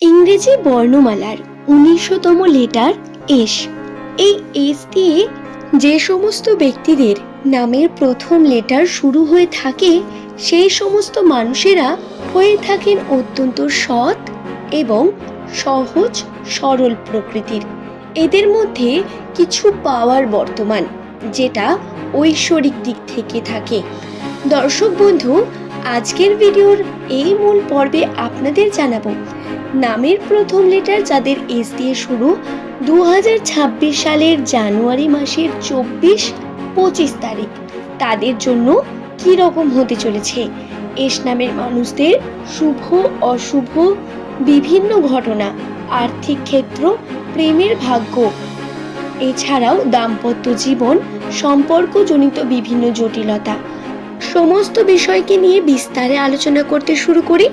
ইংরেজি বর্ণমালার উনিশশোতম লেটার এস। এই এস দিয়ে যে সমস্ত ব্যক্তিদের নামের প্রথম লেটার শুরু হয়ে থাকে, সেই সমস্ত মানুষেরা হয়ে থাকেন অত্যন্ত সৎ এবং সহজ, সরল প্রকৃতির। এদের মধ্যে কিছু পাওয়ার বর্তমান, যেটা ঐশ্বরিক দিক থেকে থাকে। দর্শক বন্ধু, আজকের ভিডিওর এই মূল পর্বে আপনাদের জানাব, নামের প্রথম লেটার যাদের এস দিয়ে শুরু দু হাজার ছাব্বিশ সালের জানুয়ারি মাসের চব্বিশ, পঁচিশ তারিখ, তাদের জন্য কি রকম হতে চলেছে? এস নামের মানুষদের শুভ, অশুভ, বিভিন্ন ঘটনা, আর্থিক ক্ষেত্র, প্রেমের ভাগ্য, এছাড়াও দাম্পত্য জীবন, সম্পর্কজনিত বিভিন্ন জটিলতা সমস্ত বিষয়কে নিয়ে বিস্তারে আলোচনা করতে শুরু করি।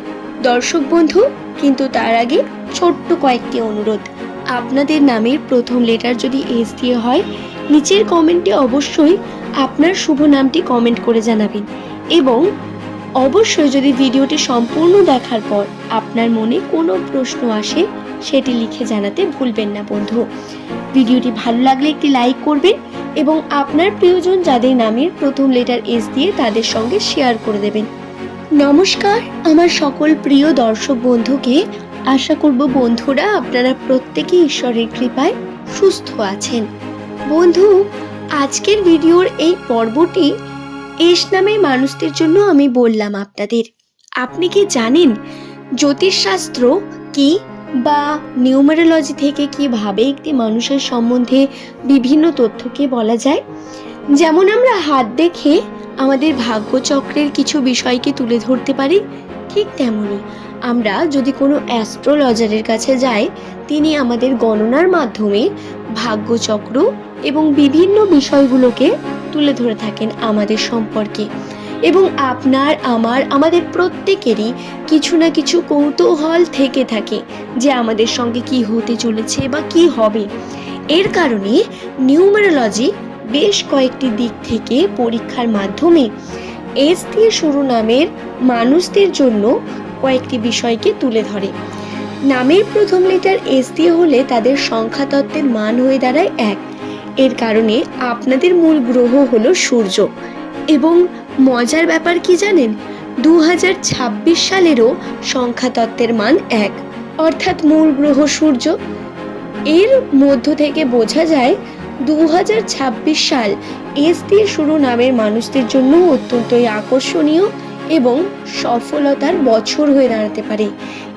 দর্শক বন্ধু, কিন্তু তার আগে ছোট্ট কয়েকটি অনুরোধ। আপনাদের নামের প্রথম লেটার যদি এস দিয়ে হয়, নিচের কমেন্টে অবশ্যই আপনার শুভ নামটি কমেন্ট করে জানাবেন এবং অবশ্যই যদি ভিডিওটি সম্পূর্ণ দেখার পর আপনার মনে কোনো প্রশ্ন আসে, সেটি লিখে জানাতে ভুলবেন না বন্ধু। ভিডিওটি ভালো লাগলে একটি লাইক করবেন এবং আপনার প্রিয়জন যাদের নামের প্রথম লেটার এস দিয়ে তাদের সঙ্গে শেয়ার করে দেবেন। নমস্কার, আমার সকল প্রিয় দর্শক বন্ধুকে। আশা করব বন্ধুরা, আপনারা প্রত্যেকে ঈশ্বরের কৃপায় সুস্থ আছেন। বন্ধু, আজকের ভিডিওর এই পর্বটি এস নামের মানুষদের জন্য আমি বললাম আপনাদের। আপনি কি জানেন জ্যোতিষশাস্ত্র কি বা নিউমেরোলজি থেকে কীভাবে একটি মানুষের সম্বন্ধে বিভিন্ন তথ্যকে বলা যায়? যেমন আমরা হাত দেখে আমাদের ভাগ্যচক্রের কিছু বিষয়কে তুলে ধরতে পারি, ঠিক তেমনই আমরা যদি কোনো অ্যাস্ট্রোলজারের কাছে যাই, তিনি আমাদের গণনার মাধ্যমে ভাগ্যচক্র এবং বিভিন্ন বিষয়গুলোকে তুলে ধরে থাকেন আমাদের সম্পর্কে। এবং আপনার, আমার, আমাদের প্রত্যেকেরই কিছু না কিছু কৌতূহল থেকে থাকে যে আমাদের সঙ্গে কি হতে চলেছে বা কি হবে। এর কারণে নিউমারোলজি বেশ কয়েকটি দিক থেকে পরীক্ষার মাধ্যমে এস দিয়ে শুরু নামের মানুষদের জন্য কয়েকটি বিষয়কে তুলে ধরে। নামের প্রথম লেটার এস দিয়ে হলে তাদের সংখ্যাতত্ত্বের মান হয়ে দাঁড়ায় এক। এর কারণে আপনাদের মূল গ্রহ হলো সূর্য। এবং মজার ব্যাপার কি জানেন? দু হাজার ছাব্বিশ সালেরও সংখ্যাতত্ত্বের মান এক। অর্থাৎ মূল গ্রহ সূর্য। এর মধ্য থেকে বোঝা যায় দু হাজার ছাব্বিশ সাল এস দিয়ে শুরু নামের মানুষদের জন্য অত্যন্তই আকর্ষণীয় এবং সফলতার বছর হয়ে দাঁড়াতে পারে।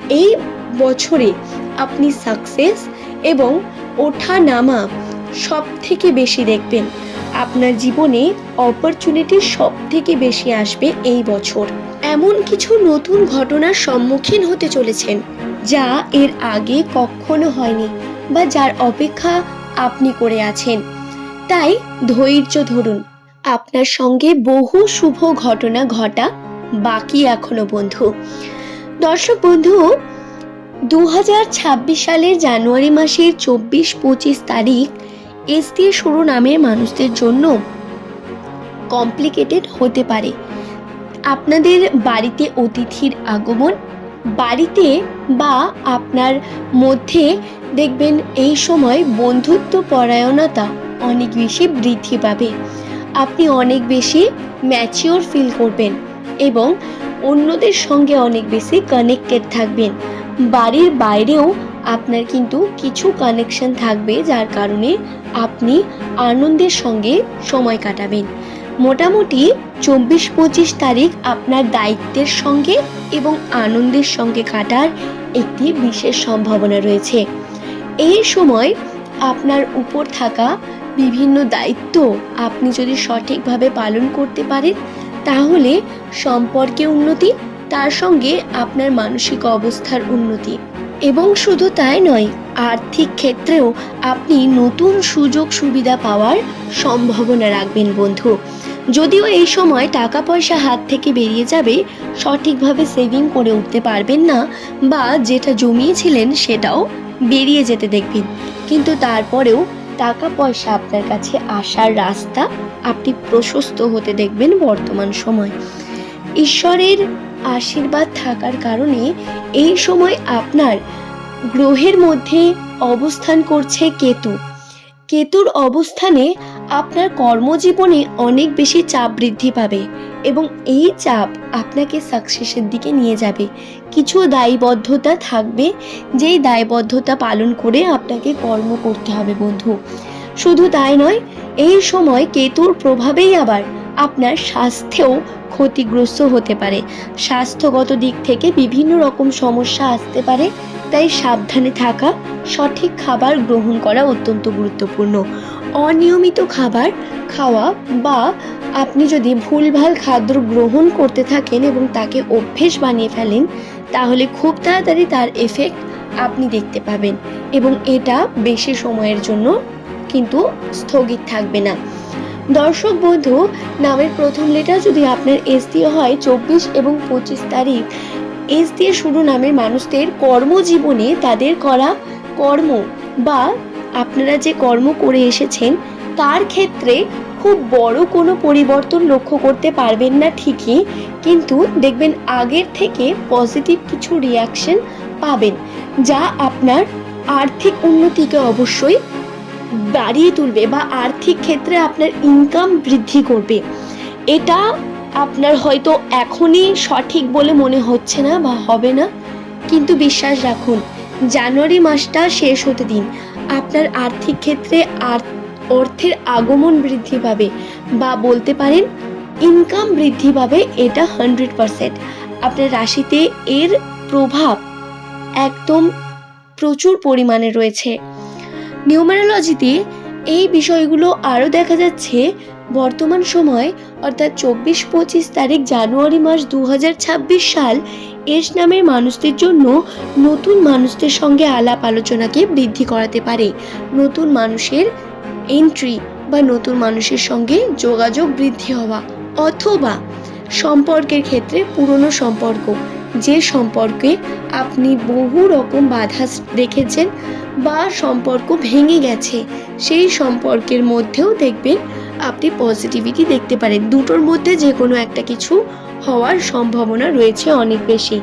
এই বছরে আপনি সাকসেস এবং ওঠা নামা সব থেকে বেশি দেখবেন। আপনার জীবনে অপরচুনিটি সব থেকে বেশি আসবে এই বছর। এমন কিছু নতুন ঘটনার সম্মুখীন হতে চলেছেন, যা এর আগে কখনো হয়নি বা যার অপেক্ষা আপনি করে আছেন। তাই ধৈর্য ধরুন, আপনার সঙ্গে বহু শুভ ঘটনা ঘটা বাকি এখনও বন্ধু। দর্শক বন্ধু দু হাজার ছাব্বিশ সালের জানুয়ারি মাসের চব্বিশ পঁচিশ তারিখ এস দিয়ে শুরু নামের মানুষদের জন্য কমপ্লিকেটেড হতে পারে। আপনাদের বাড়িতে অতিথির আগমন, বাড়িতে বা আপনার মধ্যে দেখবেন এই সময় বন্ধুত্ব পরায়ণতা অনেক বেশি বৃদ্ধি পাবে। আপনি অনেক বেশি ম্যাচিওর ফিল করবেন এবং অন্যদের সঙ্গে অনেক বেশি কানেক্টেড থাকবেন। বাড়ির বাইরেও আপনার কিন্তু কিছু কানেকশন থাকবে যার কারণে আপনি আনন্দের সঙ্গে সময় কাটাবেন। মোটামুটি চব্বিশ পঁচিশ তারিখ আপনার দায়িত্বের সঙ্গে এবং আনন্দের সঙ্গে কাটার একটি বিশেষ সম্ভাবনা রয়েছে। এই সময় আপনার উপর থাকা বিভিন্ন দায়িত্ব আপনি যদি সঠিকভাবে পালন করতে পারেন, তাহলে সম্পর্কে উন্নতি, তার সঙ্গে আপনার মানসিক অবস্থার উন্নতি। এবং শুধু তাই নয়, আর্থিক ক্ষেত্রেও আপনি নতুন সুযোগ সুবিধা পাওয়ার সম্ভাবনা রাখবেন, বন্ধু। যদিও এই সময় টাকা পয়সা হাত থেকে বেরিয়ে যাবে, সঠিকভাবে সেভিং করে উঠতে পারবেন না বা যেটা জমিয়েছিলেন সেটাও বেরিয়ে যেতে দেখবেন। কিন্তু তারপরেও টাকা পয়সা আপনার কাছে আসার রাস্তা আপনি প্রশস্ত হতে দেখবেন বর্তমান সময়। ঈশ্বরের আশীর্বাদ থাকার কারণে এই সময় আপনার গ্রহের মধ্যে অবস্থান করছে কেতু। কেতুর অবস্থানে আপনার কর্মজীবনে অনেক বেশি চাপ বৃদ্ধি পাবে এবং এই চাপ আপনাকে সাকসেসের দিকে নিয়ে যাবে। কিছু দায়বদ্ধতা থাকবে, যেই দায়বদ্ধতা পালন করে আপনাকে কর্ম করতে হবে বন্ধু। শুধু তাই নয়, এই সময় কেতুর প্রভাবেই আবার আপনার স্বাস্থ্যেও ক্ষতিগ্রস্ত হতে পারে। স্বাস্থ্যগত দিক থেকে বিভিন্ন রকম সমস্যা আসতে পারে, তাই সাবধানে থাকা, সঠিক খাবার গ্রহণ করা অত্যন্ত গুরুত্বপূর্ণ। অনিয়মিত খাবার খাওয়া বা আপনি যদি ভুলভাল খাদ্য গ্রহণ করতে থাকেন এবং তাকে অভ্যেস বানিয়ে ফেলেন, তাহলে খুব তাড়াতাড়ি তার এফেক্ট আপনি দেখতে পাবেন এবং এটা বেশি সময়ের জন্য কিন্তু স্থগিত থাকবে না। দর্শক বন্ধু, নামের প্রথম লেটার যদি আপনার এস দিয়ে হয়, চব্বিশ এবং পঁচিশ তারিখ। এস দিয়ে শুরু নামের মানুষদের কর্মজীবনে তাদের করা কর্ম বা আপনারা যে কর্ম করে এসেছেন, তার ক্ষেত্রে খুব বড় কোনো পরিবর্তন লক্ষ্য করতে পারবেন না ঠিকই, কিন্তু দেখবেন আগের থেকে পজিটিভ কিছু রিয়াকশন পাবেন, যা আপনার আর্থিক উন্নতিকে অবশ্যই বাড়িয়ে তুলবে বা আর্থিক ক্ষেত্রে আপনার ইনকাম বৃদ্ধি করবে। এটা আপনার হয়তো এখনই সঠিক বলে মনে হচ্ছে না বা হবে না। কিন্তু বিশ্বাস রাখুন, জানুয়ারি মাসটা শেষ হতে দিন। আপনার আর্থিক ক্ষেত্রে অর্থের আগমন বৃদ্ধি পাবে বা বলতে পারেন ইনকাম বৃদ্ধি পাবে এটা হান্ড্রেড পারসেন্ট আপনার রাশিতে এর প্রভাব একদম প্রচুর পরিমাণে রয়েছে। নিউমারোলজিতে এই বিষয়গুলো আরও দেখা যাচ্ছে। বর্তমান সময়, অর্থাৎ চব্বিশ পঁচিশ তারিখ জানুয়ারি মাস দু হাজার ছাব্বিশ সাল, এস নামের মানুষদের জন্য নতুন মানুষদের সঙ্গে আলাপ আলোচনাকে বৃদ্ধি করাতে পারে। নতুন মানুষের এন্ট্রি বা নতুন মানুষের সঙ্গে যোগাযোগ বৃদ্ধি হওয়া, অথবা সম্পর্কের ক্ষেত্রে পুরনো সম্পর্ক। যে সম্পর্কে আপনি বহু রকম বাধা দেখেছেন বা সম্পর্ক ভেঙে গেছে, সেই সম্পর্কের মধ্যেও দেখবেন আপনি পজিটিভিটি দেখতে পারেন। দুটোর মধ্যে যে কোনো একটা কিছু হওয়ার সম্ভাবনা রয়েছে অনেক বেশি।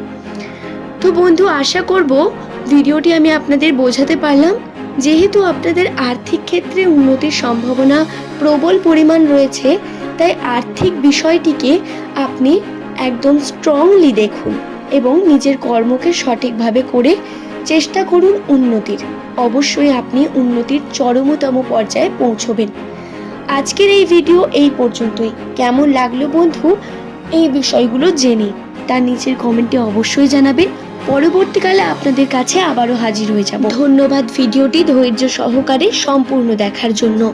তো বন্ধু, আশা করব ভিডিওটি আমি আপনাদের বোঝাতে পারলাম। যেহেতু আপনাদের আর্থিক ক্ষেত্রে উন্নতির সম্ভাবনা প্রবল পরিমাণ রয়েছে, তাই আর্থিক বিষয়টিকে আপনি একদম স্ট্রংলি দেখুন। এবং নিজের কর্মকে সঠিকভাবে করে চেষ্টা করুন উন্নতির। অবশ্যই আপনি উন্নতির চরমতম পর্যায়ে পৌঁছবেন। আজকের এই ভিডিও এই পর্যন্তই। কেমন লাগল বন্ধু? এই বিষয়গুলো জেনে। তার নিচের কমেন্টে অবশ্যই জানাবেন। পরবর্তীকালে আপনাদের কাছে আবারও হাজির হয়ে যাব। ধন্যবাদ ভিডিওটি ধৈর্য সহকারে সম্পূর্ণ দেখার জন্য।